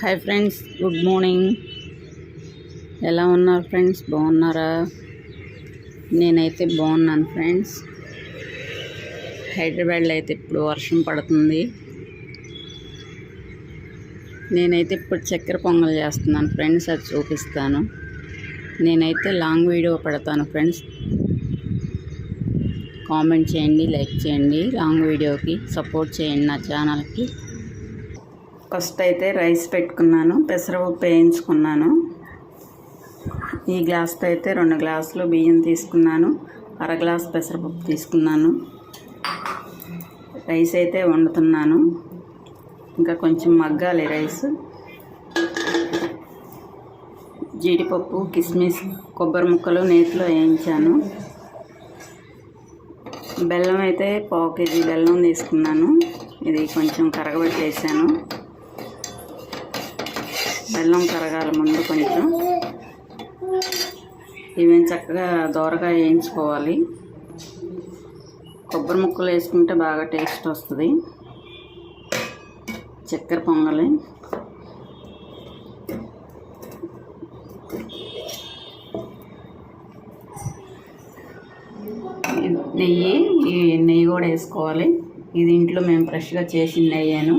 Hi friends good morning ఎలా ఉన్నారు friends బాగున్నారా? నేనైతే బాగున్నాను ఫ్రెండ్స్ హైదరాబాద్లో అయితే ఇప్పుడు వర్షం పడుతుంది. నేనైతే ఇప్పుడు చక్కెర పొంగల్ చేస్తున్నాను ఫ్రెండ్స్ అది చూపిస్తాను. నేనైతే లాంగ్ వీడియో పెడతాను ఫ్రెండ్స్ కామెంట్ చేయండి లైక్ చేయండి. లాంగ్ వీడియోకి సపోర్ట్ చేయండి నా ఛానల్కి ఫస్ట్ అయితే రైస్ పెట్టుకున్నాను పెసరపప్పు వేయించుకున్నాను. ఈ గ్లాస్తో అయితే రెండు గ్లాసులు బియ్యం తీసుకున్నాను అర గ్లాస్ పెసరపప్పు తీసుకున్నాను. రైస్ అయితే వండుతున్నాను. ఇంకా కొంచెం మగ్గాలి రైస్. జీడిపప్పు కిస్మిస్ కొబ్బరి ముక్కలు నేతిలో వేయించాను. బెల్లం అయితే పావు కేజీ బెల్లం తీసుకున్నాను. ఇది కొంచెం కరగబెట్టేసాను. బెల్లం కరగాల ముందు కొంచెం. ఇవి చక్కగా దోరగా వేయించుకోవాలి. కొబ్బరి ముక్కలు వేసుకుంటే బాగా టేస్ట్ వస్తుంది. చక్కెర పొంగలి. నెయ్యి ఈ నెయ్యి కూడా వేసుకోవాలి. ఇది ఇంట్లో మేము ఫ్రెష్గా చేసిన నెయ్యాను.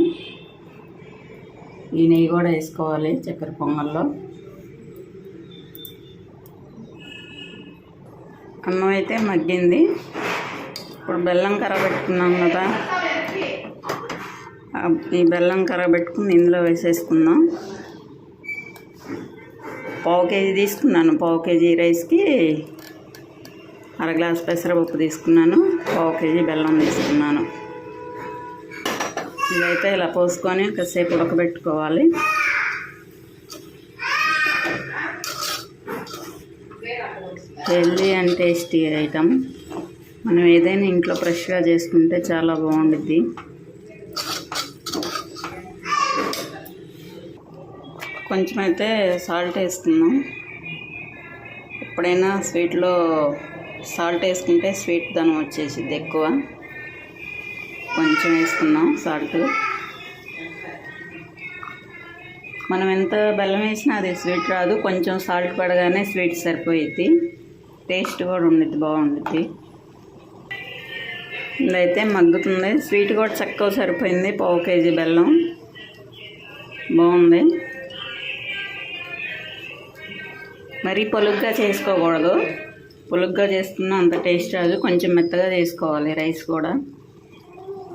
ఈ నెయ్యి కూడా వేసుకోవాలి చక్కెర పొంగల్లో. అన్నం అయితే మగ్గింది. ఇప్పుడు బెల్లం కర్ర పెట్టుకున్నాం కదా. ఈ బెల్లం కర్ర పెట్టుకుని ఇందులో వేసేసుకుందాం. పావు కేజీ తీసుకున్నాను. పావు కేజీ రైస్కి అర గ్లాస్ పెసరపప్పు తీసుకున్నాను. పావు కేజీ బెల్లం తీసుకున్నాను. ఇదైతే ఇలా పోసుకొని కాసేపు ఉడకబెట్టుకోవాలి. Healthy and tasty item. మనం ఏదైనా ఇంట్లో ఫ్రెష్గా చేసుకుంటే చాలా బాగుండుద్ది. కొంచెం అయితే సాల్ట్ వేస్తున్నాం ఎప్పుడైనా స్వీట్లో సాల్ట్ వేసుకుంటే స్వీట్ ధనం వచ్చేసిద్ది ఎక్కువ. కొంచెం వేసుకుందాం సాల్ట్. మనం ఎంత బెల్లం వేసినా అది స్వీట్ రాదు. కొంచెం సాల్ట్ పడగానే స్వీట్ సరిపోయిద్ది. టేస్ట్ కూడా ఉండిద్ది బాగుండుద్ది. ఇదైతే మగ్గుతుంది. స్వీట్ కూడా చక్కగా సరిపోయింది పావు కేజీ బెల్లం. బాగుంది. మరీ పొలుగ్గా చేసుకోకూడదు. పొలుగ్గా చేసుకున్న అంత టేస్ట్ రాదు. కొంచెం మెత్తగా చేసుకోవాలి రైస్ కూడా.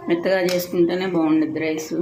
మెత్తగా చేసుకుంటేనే బాగుండుద్ది రైస్.